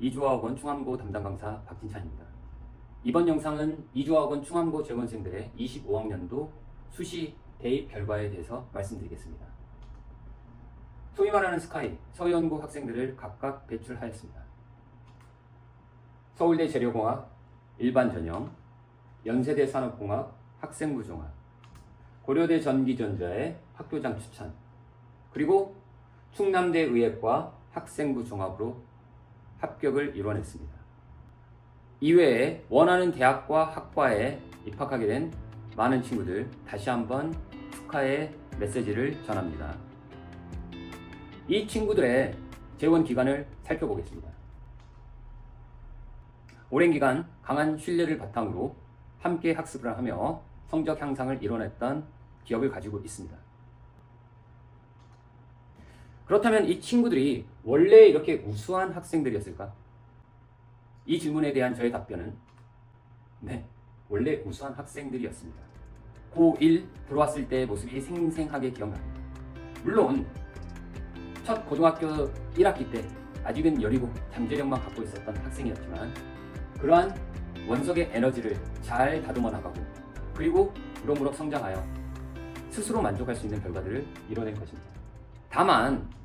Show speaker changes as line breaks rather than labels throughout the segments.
이주화학원 충암고 담당 강사 박진찬입니다. 이번 영상은 이주화학원 충암고 재원생들의 25학년도 수시 대입 결과에 대해서 말씀드리겠습니다. 소위 말하는 스카이, 서연고 학생들을 각각 배출하였습니다. 서울대 재료공학, 일반 전형, 연세대 산업공학, 학생부 종합, 고려대 전기전자의 학교장 추천, 그리고 충남대 의예과 학생부 종합으로 합격을 이뤄냈습니다. 이외에 원하는 대학과 학과에 입학하게 된 많은 친구들 다시 한번 축하의 메시지를 전합니다. 이 친구들의 재원 기간을 살펴보겠습니다. 오랜 기간 강한 신뢰를 바탕으로 함께 학습을 하며 성적 향상을 이뤄냈던 기업을 가지고 있습니다. 그렇다면 이 친구들이 원래 이렇게 우수한 학생들이었을까? 이 질문에 대한 저의 답변은 네, 원래 우수한 학생들이었습니다. 고1 들어왔을 때의 모습이 생생하게 기억납니다. 물론 첫 고등학교 1학기 때 아직은 여리고 잠재력만 갖고 있었던 학생이었지만 그러한 원석의 에너지를 잘 다듬어 나가고 그리고 무럭무럭 성장하여 스스로 만족할 수 있는 결과들을 이뤄낸 것입니다. 다만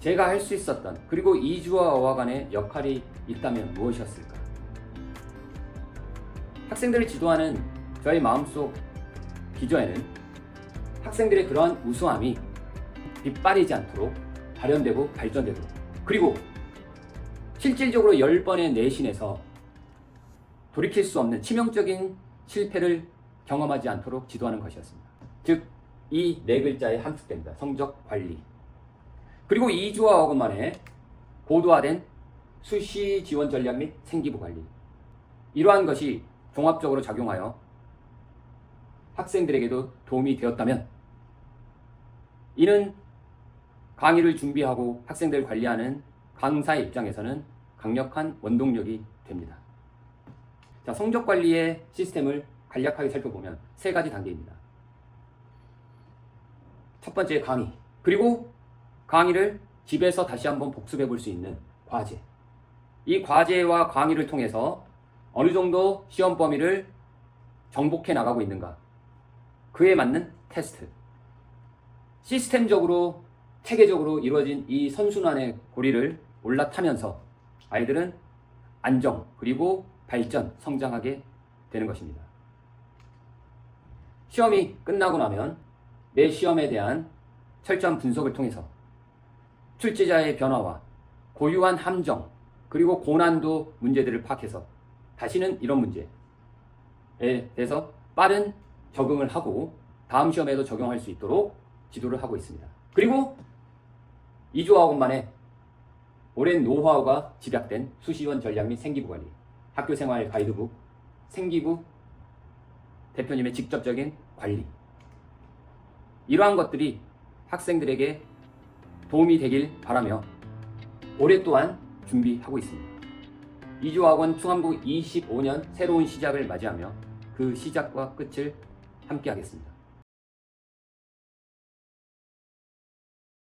제가 할 수 있었던 그리고 이주와 어학간의 역할이 있다면 무엇이었을까? 학생들을 지도하는 저의 마음속 기조에는 학생들의 그러한 우수함이 빗발이지 않도록 발현되고 발전되도록 그리고 실질적으로 10번의 내신에서 돌이킬 수 없는 치명적인 실패를 경험하지 않도록 지도하는 것이었습니다. 즉, 이 네 글자에 함축됩니다. 성적 관리. 그리고 2주와 어긋만에 고도화된 수시 지원 전략 및 생기부 관리. 이러한 것이 종합적으로 작용하여 학생들에게도 도움이 되었다면 이는 강의를 준비하고 학생들을 관리하는 강사의 입장에서는 강력한 원동력이 됩니다. 자, 성적 관리의 시스템을 간략하게 살펴보면 세 가지 단계입니다. 첫 번째 강의, 그리고 강의를 집에서 다시 한번 복습해 볼 수 있는 과제. 이 과제와 강의를 통해서 어느 정도 시험 범위를 정복해 나가고 있는가. 그에 맞는 테스트. 시스템적으로, 체계적으로 이루어진 이 선순환의 고리를 올라타면서 아이들은 안정, 그리고 발전, 성장하게 되는 것입니다. 시험이 끝나고 나면 내 시험에 대한 철저한 분석을 통해서 출제자의 변화와 고유한 함정, 그리고 고난도 문제들을 파악해서 다시는 이런 문제에 대해서 빠른 적응을 하고 다음 시험에도 적용할 수 있도록 지도를 하고 있습니다. 그리고 2주학원 만에 오랜 노하우가 집약된 수시원 전략 및 생기부 관리, 학교 생활 가이드북, 생기부 대표님의 직접적인 관리. 이러한 것들이 학생들에게 도움이 되길 바라며 또한 준비하고 있습니다. 이주학원 충암고 25년 새로운 시작을 맞이하며 그 시작과 끝을 함께 하겠습니다.